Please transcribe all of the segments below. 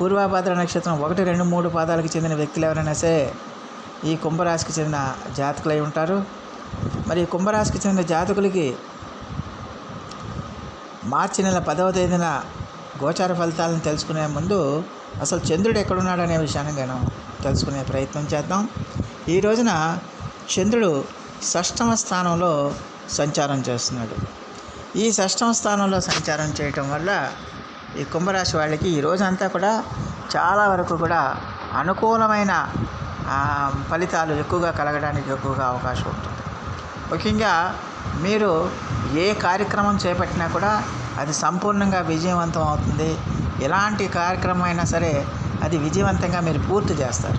పూర్వాభాద్ర నక్షత్రం ఒకటి రెండు మూడు పాదాలకు చెందిన వ్యక్తులు ఎవరైనా సరే ఈ కుంభరాశికి చెందిన జాతకులై ఉంటారు. మరి కుంభరాశికి చెందిన జాతకులకి మార్చి నెల పదవ తేదీన గోచార ఫలితాలను తెలుసుకునే ముందు అసలు చంద్రుడు ఎక్కడున్నాడు అనే విషయాన్ని మనం తెలుసుకునే ప్రయత్నం చేద్దాం. ఈ రోజున చంద్రుడు షష్టమ స్థానంలో సంచారం చేస్తున్నాడు. ఈ షష్టమ స్థానంలో సంచారం చేయటం వల్ల ఈ కుంభరాశి వాళ్ళకి ఈ రోజంతా కూడా చాలా వరకు కూడా అనుకూలమైన ఫలితాలు ఎక్కువగా కలగడానికి ఎక్కువగా అవకాశం ఉంటుంది. ముఖ్యంగా మీరు ఏ కార్యక్రమం చేపట్టినా కూడా అది సంపూర్ణంగా విజయవంతం అవుతుంది. ఎలాంటి కార్యక్రమం అయినా సరే అది విజయవంతంగా మీరు పూర్తి చేస్తారు.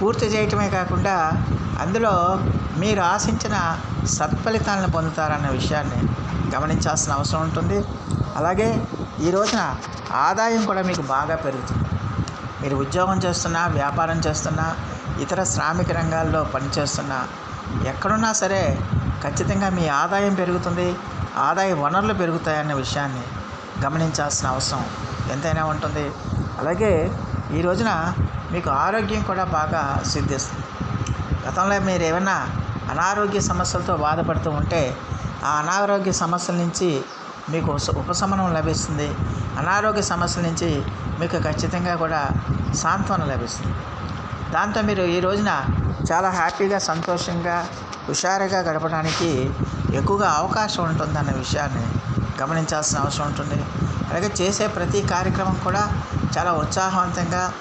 పూర్తి చేయటమే కాకుండా అందులో మీరు ఆశించిన సత్ఫలితాలను పొందుతారన్న విషయాన్ని గమనించాల్సిన అవసరం ఉంటుంది. అలాగే ఈ రోజున ఆదాయం కూడా మీకు బాగా పెరుగుతుంది. మీరు ఉద్యోగం చేస్తున్నా వ్యాపారం చేస్తున్నా ఇతర శ్రామిక రంగాల్లో పనిచేస్తున్నా ఎక్కడున్నా సరే ఖచ్చితంగా మీ ఆదాయం పెరుగుతుంది ఆదాయ వనరులు పెరుగుతాయన్న విషయాన్ని గమనించాల్సిన అవసరం ఎంతైనా ఉంటుంది. అలాగే ఈ రోజున మీకు ఆరోగ్యం కూడా బాగా సిద్ధిస్తుంది. గతంలో మీరు ఏమైనా అనారోగ్య సమస్యలతో బాధపడుతూ ఉంటే ఆ అనారోగ్య సమస్యల నుంచి మీకు ఉపశమనం లభిస్తుంది. అనారోగ్య సమస్యల నుంచి మీకు ఖచ్చితంగా కూడా సాంత్వన లభిస్తుంది. దాంతో మీరు ఈ రోజున చాలా హ్యాపీగా సంతోషంగా హుషారుగా గడపడానికి ఎక్కువగా అవకాశం ఉంటుందన్న విషయాన్ని గమనించాల్సిన అవసరం ఉంటుంది. అలాగే చేసే ప్రతి కార్యక్రమం కూడా చాలా ఉత్సాహవంతంగా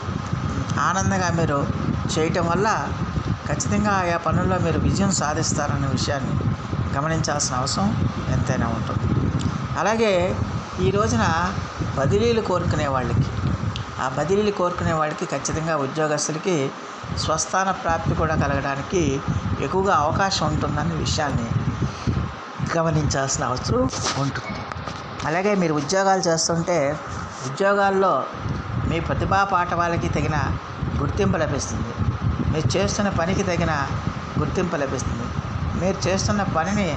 ఆనందంగా మీరు చేయటం వల్ల ఖచ్చితంగా ఆయా పనుల్లో మీరు విజయం సాధిస్తారన్న విషయాన్ని గమనించాల్సిన అవసరం ఎంతైనా ఉంటుంది. అలాగే ఈ రోజున బదిలీలు కోరుకునే వాళ్ళకి ఆ బదిలీలు కోరుకునే వాళ్ళకి ఖచ్చితంగా ఉద్యోగస్తులకి స్వస్థాన ప్రాప్తి కూడా కలగడానికి ఎక్కువగా అవకాశం ఉంటుందన్న విషయాన్ని గమనించాల్సిన అవసరం ఉంటుంది. అలాగే మీరు ఉద్యోగాలు చేస్తుంటే ఉద్యోగాల్లో మీ ప్రతిభా పాఠవాలకి తగిన గుర్తింపు లభిస్తుంది. మీరు చేస్తున్న పనికి తగిన గుర్తింపు లభిస్తుంది. మీరు చేస్తున్న పనిని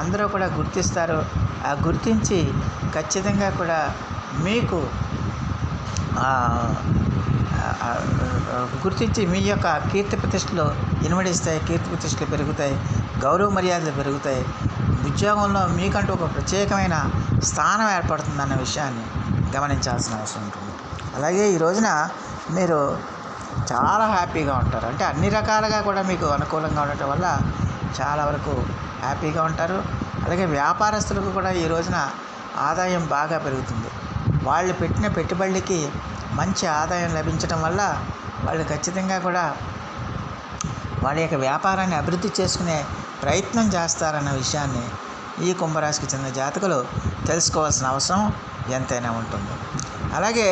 అందరూ కూడా గుర్తిస్తారు. ఆ గుర్తించి ఖచ్చితంగా కూడా మీకు గుర్తించి మీ యొక్క కీర్తి ప్రతిష్టలు ఇనుమడిస్తాయి. కీర్తి ప్రతిష్టలు పెరుగుతాయి. గౌరవ మర్యాదలు పెరుగుతాయి. ఉద్యోగంలో మీకంటూ ఒక ప్రత్యేకమైన స్థానం ఏర్పడుతుందన్న విషయాన్ని గమనించాల్సిన అవసరం ఉంటుంది. అలాగే ఈ రోజున మీరు చాలా హ్యాపీగా ఉంటారు. అంటే అన్ని రకాలుగా కూడా మీకు అనుకూలంగా ఉండటం వల్ల చాలా వరకు హ్యాపీగా ఉంటారు. అలాగే వ్యాపారస్తులకు కూడా ఈ రోజున ఆదాయం బాగా పెరుగుతుంది. వాళ్ళు పెట్టిన పెట్టుబడులకి మంచి ఆదాయం లభించడం వల్ల వాళ్ళు ఖచ్చితంగా కూడా వాళ్ళ యొక్క వ్యాపారాన్ని అభివృద్ధి చేసుకునే ప్రయత్నం చేస్తారన్న విషయాన్ని ఈ కుంభరాశికి చెందిన జాతకులు తెలుసుకోవాల్సిన అవసరం ఎంతైనా ఉంటుంది. అలాగే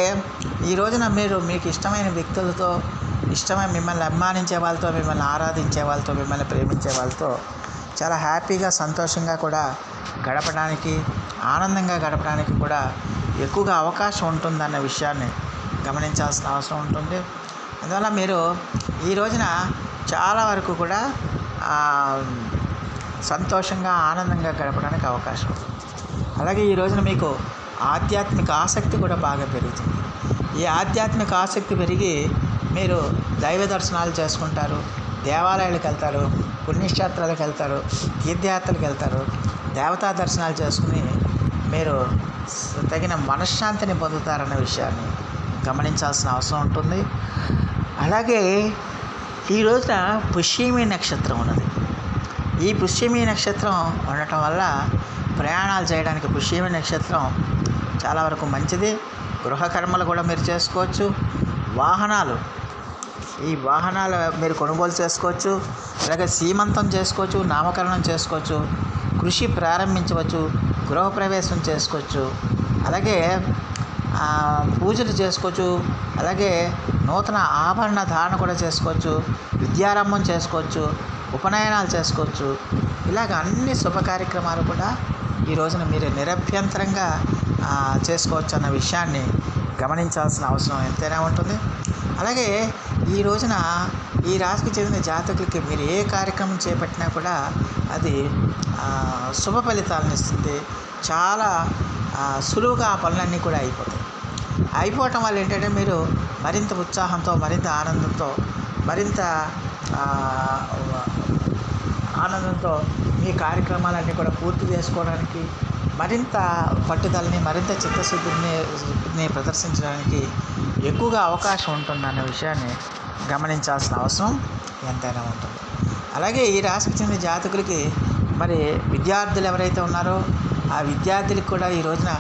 ఈ రోజున మీరు మీకు ఇష్టమైన వ్యక్తులతో ఇష్టమైన మిమ్మల్ని అభిమానించే వాళ్ళతో మిమ్మల్ని ఆరాధించే వాళ్ళతో మిమ్మల్ని ప్రేమించే వాళ్ళతో చాలా హ్యాపీగా సంతోషంగా కూడా గడపడానికి ఆనందంగా గడపడానికి కూడా ఎక్కువగా అవకాశం ఉంటుందన్న విషయాన్ని గమనించాల్సిన అవసరం ఉంటుంది. అందువల్ల మీరు ఈ రోజున చాలా వరకు కూడా సంతోషంగా ఆనందంగా గడపడానికి అవకాశం అలాగే ఈ రోజున మీకు ఆధ్యాత్మిక ఆసక్తి కూడా బాగా పెరుగుతుంది. ఈ ఆధ్యాత్మిక ఆసక్తి పెరిగి మీరు దైవ దర్శనాలు చేసుకుంటారు దేవాలయాలకు వెళ్తారు పుణ్యక్షేత్రాలకు వెళ్తారు తీర్థయాత్రలకు వెళ్తారు దేవతా దర్శనాలు చేసుకుని మీరు తగిన మనశ్శాంతిని పొందుతారనే విషయాన్ని గమనించాల్సిన అవసరం ఉంటుంది. అలాగే ఈ రోజున పుష్యమి నక్షత్రం ఉన్నది. ఈ పుష్యమి నక్షత్రం ఉండటం వల్ల ప్రయాణాలు చేయడానికి పుష్యమి నక్షత్రం చాలా వరకు మంచిది. గృహకర్మలు కూడా మీరు చేసుకోవచ్చు. వాహనాలు ఈ వాహనాలు మీరు కొనుగోలు చేసుకోవచ్చు. అలాగే సీమంతం చేసుకోవచ్చు నామకరణం చేసుకోవచ్చు కృషి ప్రారంభించవచ్చు గృహప్రవేశం చేసుకోవచ్చు. అలాగే పూజలు చేసుకోవచ్చు. అలాగే నూతన ఆభరణ ధారణ కూడా చేసుకోవచ్చు. విద్యారంభం చేసుకోవచ్చు. ఉపనయనాలు చేసుకోవచ్చు. ఇలాగ అన్ని శుభ కార్యక్రమాలు కూడా ఈ రోజున మీరు నిరభ్యంతరంగా చేసుకోవచ్చు అన్న విషయాన్ని గమనించాల్సిన అవసరం ఎంతైనా ఉంటుంది. అలాగే ఈ రోజున ఈ రాశికి చెందిన జాతకులకి మీరు ఏ కార్యక్రమం చేపట్టినా కూడా అది శుభ ఫలితాలను ఇస్తుంది. చాలా సులువుగా ఆ పనులన్నీ కూడా అయిపోతాయి. అయిపోవటం వల్ల ఏంటంటే మీరు మరింత ఉత్సాహంతో మరింత ఆనందంతో మరింత ఆనందంతో మీ కార్యక్రమాలన్నీ కూడా పూర్తి చేసుకోవడానికి మరింత పట్టుదలని మరింత చిత్తశుద్ధిని ప్రదర్శించడానికి ఎక్కువగా అవకాశం ఉంటుందన్న విషయాన్ని గమనించాల్సిన అవసరం ఎంతైనా ఉంటుంది. అలాగే ఈ రాశికి చెందిన జాతకులకి మరి విద్యార్థులు ఎవరైతే ఉన్నారో ఆ విద్యార్థులకు కూడా ఈ రోజున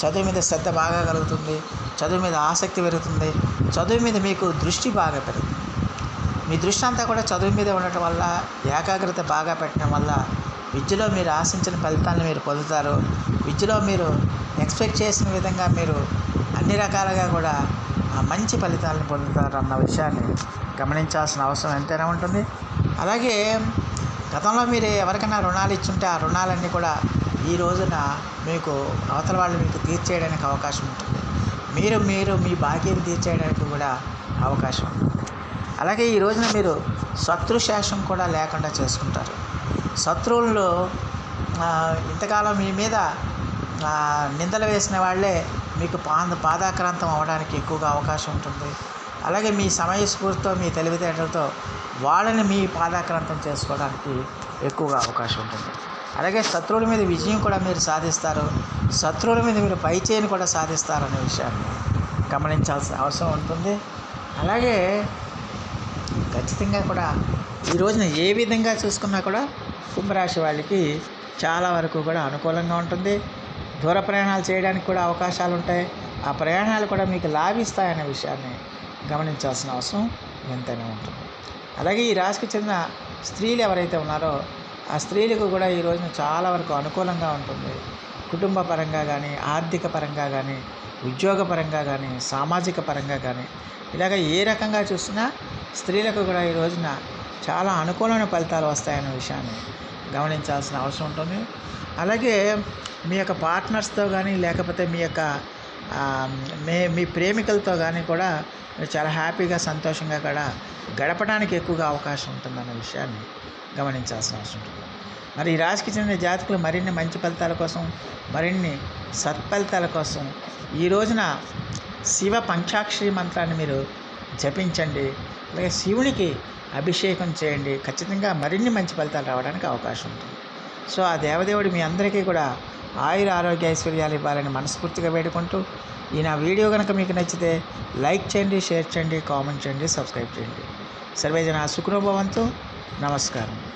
చదువు మీద శ్రద్ధ బాగా కలుగుతుంది చదువు మీద ఆసక్తి పెరుగుతుంది చదువు మీద మీకు దృష్టి బాగా పెరుగుతుంది. మీ దృష్టి అంతా కూడా చదువు మీద ఉండటం వల్ల ఏకాగ్రత బాగా పెట్టడం వల్ల విద్యలో మీరు ఆశించిన ఫలితాలను మీరు పొందుతారు. విద్యలో మీరు ఎక్స్పెక్ట్ చేసిన విధంగా మీరు అన్ని రకాలుగా కూడా మంచి ఫలితాలను పొందుతారు అన్న విషయాన్ని గమనించాల్సిన అవసరం ఎంతైనా ఉంటుంది. అలాగే గతంలో మీరు ఎవరికైనా రుణాలు ఇచ్చుంటే ఆ రుణాలన్నీ కూడా ఈ రోజున మీకు అవతల వాళ్ళు మీకు తీర్చేయడానికి అవకాశం ఉంటుంది. మీరు మీరు మీ బాకీని తీర్చేయడానికి కూడా అవకాశం ఉంటుంది. అలాగే ఈ రోజున మీరు శత్రుశేషం కూడా లేకుండా చేసుకుంటారు. శత్రువులు ఇంతకాలం మీ మీద నిందలు వేసిన వాళ్ళే మీకు పాద పాదాక్రాంతం అవ్వడానికి ఎక్కువగా అవకాశం ఉంటుంది. అలాగే మీ సమయస్ఫూర్తితో మీ తెలివితేటలతో వాళ్ళని మీ పాదాక్రాంతం చేసుకోవడానికి ఎక్కువగా అవకాశం ఉంటుంది. అలాగే శత్రువుల మీద విజయం కూడా మీరు సాధిస్తారు. శత్రువుల మీద మీరు పైచేయిని కూడా సాధిస్తారు అనే విషయాన్ని గమనించాల్సిన అవసరం ఉంటుంది. అలాగే ఖచ్చితంగా కూడా ఈ రోజున ఏ విధంగా చూసుకున్నా కూడా కుంభరాశి వాళ్ళకి చాలా వరకు కూడా అనుకూలంగా ఉంటుంది. దూర ప్రయాణాలు చేయడానికి కూడా అవకాశాలు ఉంటాయి. ఆ ప్రయాణాలు కూడా మీకు లాభిస్తాయనే విషయాన్ని గమనించాల్సిన అవసరం ఎంతైనా ఉంటుంది. అలాగే ఈ రాశికి చెందిన స్త్రీలు ఎవరైతే ఉన్నారో ఆ స్త్రీలకు కూడా ఈ రోజున చాలా వరకు అనుకూలంగా ఉంటుంది. కుటుంబ పరంగా కానీ ఆర్థిక పరంగా కానీ ఉద్యోగ పరంగా కానీ సామాజిక పరంగా కానీ ఇలాగ ఏ రకంగా చూసినా స్త్రీలకు కూడా ఈ రోజున చాలా అనుకూలమైన ఫలితాలు వస్తాయనే విషయాన్ని గమనించాల్సిన అవసరం ఉంటుంది. అలాగే మీ యొక్క పార్ట్నర్స్తో కానీ లేకపోతే మీ యొక్క మీ మే మీ ప్రేమికులతో కానీ కూడా మీరు చాలా హ్యాపీగా సంతోషంగా కూడా గడపడానికి ఎక్కువగా అవకాశం ఉంటుందన్న విషయాన్ని గమనించాల్సిన అవసరం ఉంటుంది. మరి ఈ రాశికి చెందిన జాతకులు మరిన్ని మంచి ఫలితాల కోసం మరిన్ని సత్ఫలితాల కోసం ఈ రోజున శివ పంచాక్షరి మంత్రాన్ని మీరు జపించండి. అలాగే శివునికి అభిషేకం చేయండి. ఖచ్చితంగా మరిన్ని మంచి ఫలితాలు రావడానికి అవకాశం ఉంటుంది. సో ఆ దేవదేవుడు మీ అందరికీ కూడా ఆయుర ఆరోగ్య ఐశ్వర్యాలు ఇవ్వాలని మనస్ఫూర్తిగా వేడుకుంటూ ఈ నా వీడియో కనుక మీకు నచ్చితే లైక్ చేయండి షేర్ చేయండి కామెంట్ చేయండి సబ్స్క్రైబ్ చేయండి. సర్వేజన సుఖనుభవంతో. నమస్కారం.